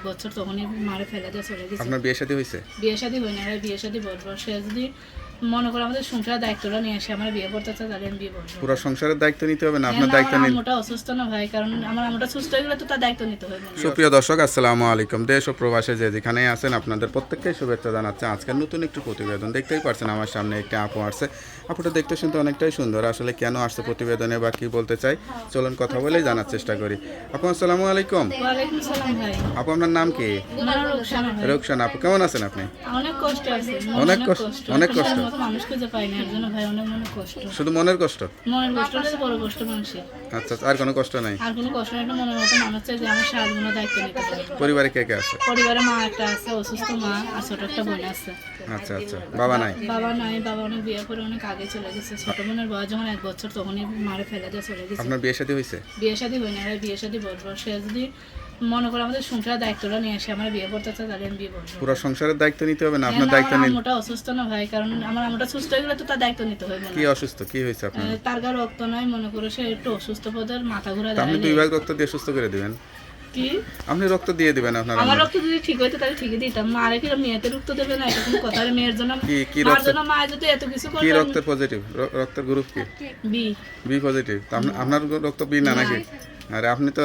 এক বছর তখনই মারে ফেলা দিয়ে চলে গেছে। আপনার বিয়ে শাদী হয়েছে? বিয়ে শাদী হয় না বিয়ে শাদী বছর শেষ যদি মনে করে আমাদের সংসারের দায়িত্বটা নিয়ে এসে আমার বিয়ে করতে চায় তাহলে আমি বিয়ে করব। পুরো সংসারের দায়িত্ব নিতে হবে না? আপনার দায়িত্ব আমার নিন। আম্মুটা অসুস্থ না ভাই কারণ আমার আম্মুটা সুস্থ হয়ে গেলে তো তার দায়িত্ব নিতে হবে। সুপ্রিয় দর্শক আসসালামু আলাইকুম। দেশ ও প্রবাসে যে যেখানেই আছেন আপনাদের প্রত্যেককেই শুভেচ্ছা জানাচ্ছে। আজকের নতুন একটু প্রতিবেদন দেখতেই পারছেন আমার সামনে একটি আপু আসছে। আপুটা দেখতে শুনতে অনেকটাই সুন্দর। আসলে কেন আসছে প্রতিবেদনে বা কি বলতে চাই? চলুন কথা বলেই জানার চেষ্টা করি। আপু আসসালামু আলাইকুম। আপু আপনার নাম কি? আমার রোকসানা আপু কেমন আছেন আপনি? অনেক কষ্ট অনেক কষ্ট, অনেক কষ্ট। মতো মানুষ খুঁজে পাই না এর জন্য ভাই অনেক মনে কষ্ট। শুধু মনের কষ্ট? মনের কষ্ট হচ্ছে বড় কষ্ট মানুষের। আচ্ছা আর কোনো কষ্ট নাই? আর কোনো কষ্ট নেই মনের মতো মানুষ চাই যে আমার সারাদিন দায়িত্ব নিতে পারে। পরিবারে কে কে আছে? পরিবারে মা একটা আছে অসুস্থ মা আর ছোট একটা বোন আছে। আচ্ছা আচ্ছা বাবা নাই? বাবা নাই বাবা অনেক বিয়ে করে অনেক আগে চলে গেছে। ছোট বোনের বয়স যখন এক বছর তখনই মারে ফেলে দিয়ে চলে গেছে। আপনার বিয়ে শাদী হয়েছে? বিয়ে শাদী হয় না বিয়ে শাদী বলব সে যদি মনে করে আমাদের সংসারের দায়িত্বটা নিয়ে এসে আমার বিয়ে করতে চায় তাহলে আমি বিয়ে করব। পুরো সংসারের দায়িত্ব নিতে হবে না? আপনার দায়িত্ব আমার নিন। আম্মুটা অসুস্থ না ভাই কারণ আমার আম্মুটা সুস্থ হয়ে গেলে তো তার দায়িত্ব নিতে হবে কি অসুস্থ? কি হয়েছে আপনার? তার গা রক্ত নাই মনে করে সে একটু অসুস্থ পদের মাথা ঘুরে আপনি দুই ভাগ রক্ত দিয়ে সুস্থ করে দিবেন। কি? আপনি রক্ত দিয়ে দিবেন আপনার আমার রক্ত যদি ঠিক হইতো তাহলে ঠিকই দিতাম। মারে কি মেয়েতে রক্ত দেবে না? এটা কোনো কথা না। মেয়ের জন্য কি কি মার রক্ত? জন্য মায়ের যদি এত কিছু কি করবে রক্তের পজিটিভ রক্তের গ্রুপ কি? বি বি পজিটিভ আপনার রক্ত বি না নাকি? আরে আপনি তো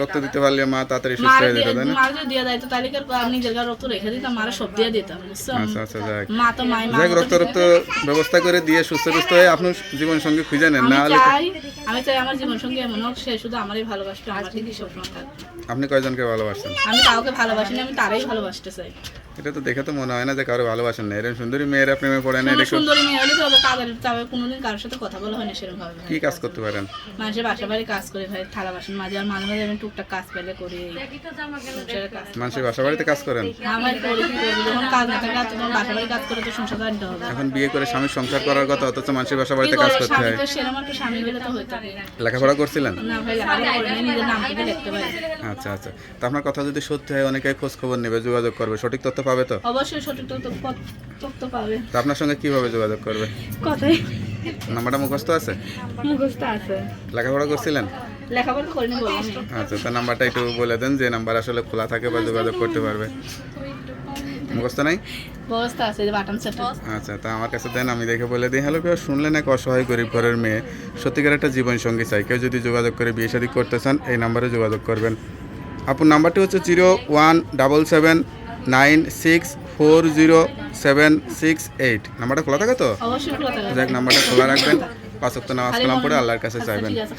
রক্ত দিতে পারলে মা তাড়াতাড়ি সুস্থ হয়ে যেত তাই না? মার যদি দিয়ে দেয় তো তাহলে কি আর নিজের গা রক্ত রেখে দিতাম? মারা সব দিয়ে দিতাম আচ্ছা আচ্ছা যাক। মা তো মাই মা যাক রক্ত রক্ত ব্যবস্থা করে দিয়ে সুস্থ সুস্থ হয়ে আপনার জীবন সঙ্গে খুঁজে নেন না আমি হলে চাই আমি চাই আমার জীবন সঙ্গে এমন হোক সে শুধু আমারই ভালোবাসতো আমার থেকে সবসময় থাকবে। আপনি কয়জনকে ভালোবাসেন? আমি কাউকে ভালোবাসি না আমি তারাই ভালোবাসতে চাই। এটা তো দেখে তো মনে হয় না যে কারও ভালোবাসেন না এরকম সুন্দরী মেয়েরা প্রেমে পড়ে না সুন্দরী মেয়ে হলে তো কাদের তবে কোনোদিন কারোর সাথে কথা বলা হয় না সেরকম ভাবে কি কাজ করতে পারেন? মানুষের বাসা বাড়ি কাজ করে ভাই থালা বাসন মাঝে আর মাঝে মাঝে আমি টুকটাক কাজ পেলে করি। মানুষের বাসা বাড়িতে কাজ করেন? আমার করি যখন কাজ না থাকে তখন বাসা বাড়ি কাজ করে তো সংসার আনতে হবে। এখন বিয়ে করে স্বামীর সংসার করার কথা অথচ মানুষের বাসা বাড়িতে কাজ করতে হয়। সেরকম একটা স্বামী হলে তো হইতো। লেখাপড়া করছিলেন? না ভাই লেখাপড়া করে নাই, নিজের নাম লিখতে পারি। আচ্ছা আচ্ছা। তা আপনার কথা যদি সত্যি হয় অনেকে খোঁজ খবর নেবে যোগাযোগ করবে সঠিক তথ্য পাবে তো? অবশ্যই সঠিক তথ্য পাবে। তা আপনার সঙ্গে কীভাবে যোগাযোগ করবে? কথাই। নাম্বারটা মুখস্থ আছে? মুখস্থ আছে। লেখাপড়া করছিলেন? লেখাপড়া করিনি আচ্ছা তা নাম্বারটা একটু বলে দেন যে নাম্বার আসলে খোলা থাকে বা যোগাযোগ করতে পারবে। মুখস্থ নাই? ব্যবস্থা আছে যে বাটন সেট আচ্ছা তা আমার কাছে দেন আমি দেখে বলে দিই। হ্যালো কেউ শুনলেন এক অসহায় গরিব ঘরের মেয়ে। সত্যিকার একটা জীবন সঙ্গী চাই। কেউ যদি যোগাযোগ করে বিয়ে শাদী করতে চান এই নাম্বারে যোগাযোগ করবেন। আপনার নাম্বারটি হচ্ছে zero one double seven nine six four zero seven six eight. নাম্বারটা খোলা থাকে তো? অবশ্যই খোলা থাকে। যাক নাম্বারটা খোলা রাখবেন। পাঁচক্ত নামাজ কালাম পড়ে আল্লাহর কাছে আচ্ছা, চাইবেন যাবে।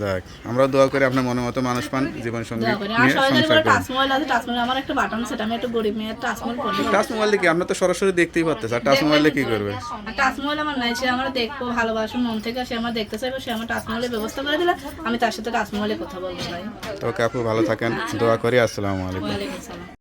যাক আমরাও দোয়া করি আপনার মনের মতো মানুষ পান জীবন সঙ্গী টাচ মোবাইল আমার দেখি আপনার তো সরাসরি দেখতেই পারতেছে। আর টাচ মোবাইলে কি করবে? টাচ মোবাইল আমার নাই সে আমার দেখব ভালোবাসো মন থেকে সে আমার দেখতে চাইবে সে আমার টাচ মোবাইলের ব্যবস্থা করে দিলে আমি তার সাথে টাচ মোবাইলে কথা বলব ভাই। তো আপু ভালো থাকেন। দোয়া করি আসসালামু আলাইকুম।